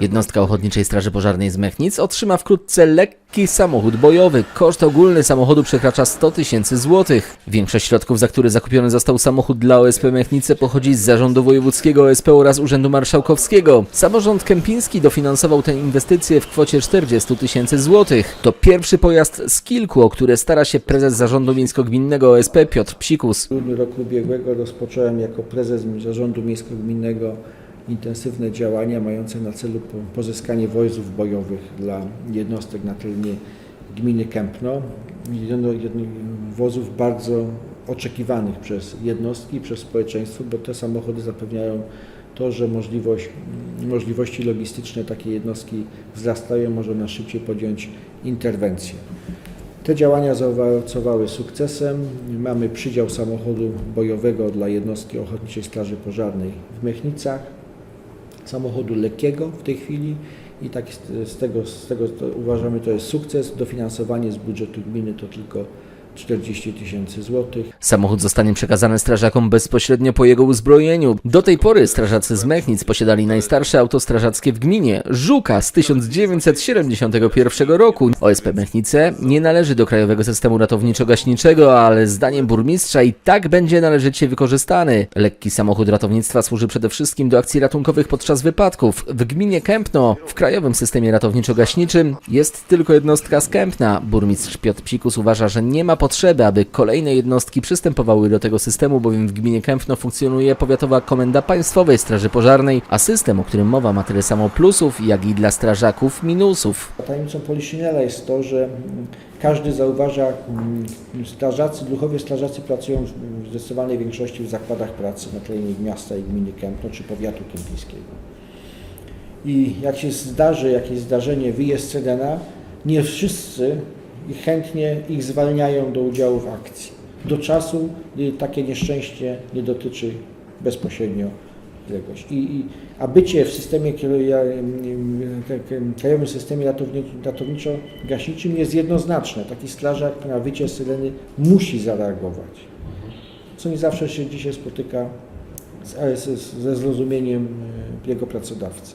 Jednostka Ochotniczej Straży Pożarnej z Mechnic otrzyma wkrótce lekki samochód bojowy. Koszt ogólny samochodu przekracza 100 tysięcy złotych. Większość środków, za które zakupiony został samochód dla OSP Mechnice pochodzi z Zarządu Wojewódzkiego OSP oraz Urzędu Marszałkowskiego. Samorząd Kępiński dofinansował tę inwestycję w kwocie 40 tysięcy złotych. To pierwszy pojazd z kilku, o które stara się prezes Zarządu Miejsko-Gminnego OSP Piotr Psikus. W roku ubiegłego rozpocząłem jako prezes Zarządu Miejsko-Gminnego intensywne działania mające na celu po- pozyskanie wojzów bojowych dla jednostek na terenie gminy Kępno. Jedno, jedno, wozów bardzo oczekiwanych przez jednostki, przez społeczeństwo, bo te samochody zapewniają to, że możliwość, możliwości logistyczne takiej jednostki wzrastają, może ona szybciej podjąć interwencję. Te działania zaowocowały sukcesem. Mamy przydział samochodu bojowego dla jednostki Ochotniczej Straży Pożarnej w Mechnicach, samochodu lekkiego w tej chwili i tak z, tego, z tego uważamy to jest sukces. Dofinansowanie z budżetu gminy to tylko 40 tysięcy złotych. Samochód zostanie przekazany strażakom bezpośrednio po jego uzbrojeniu. Do tej pory strażacy z Mechnic posiadali najstarsze auto strażackie w gminie Żuka z 1971 roku. OSP Mechnice nie należy do krajowego systemu ratowniczo-gaśniczego, ale zdaniem burmistrza i tak będzie należycie wykorzystany. Lekki samochód ratownictwa służy przede wszystkim do akcji ratunkowych podczas wypadków. W gminie Kępno w krajowym systemie ratowniczo-gaśniczym jest tylko jednostka z Kępna. Burmistrz Piotr Psikus uważa, że nie ma potrzeby, aby kolejne jednostki przystępowały do tego systemu, bowiem w gminie Kępno funkcjonuje powiatowa komenda Państwowej Straży Pożarnej, a system, o którym mowa ma tyle samo plusów, jak i dla strażaków minusów. Tajemnicą Poliszynela jest to, że każdy zauważa, mm, strażacy, duchowie strażacy pracują w zdecydowanej większości w zakładach pracy na terenie miasta i gminy Kępno czy powiatu kępińskiego. I jak się zdarzy jakieś zdarzenie, wyjazd Sedena, nie wszyscy i chętnie ich zwalniają do udziału w akcji. Do czasu, gdy takie nieszczęście nie dotyczy bezpośrednio czegoś. I, i, a bycie w systemie krajowym systemie ratowni- ratowniczo-gaśniczym jest jednoznaczne. Taki strażak na wycie syreny musi zareagować. Co nie zawsze się dzisiaj spotyka z, z, ze zrozumieniem e, jego pracodawcy.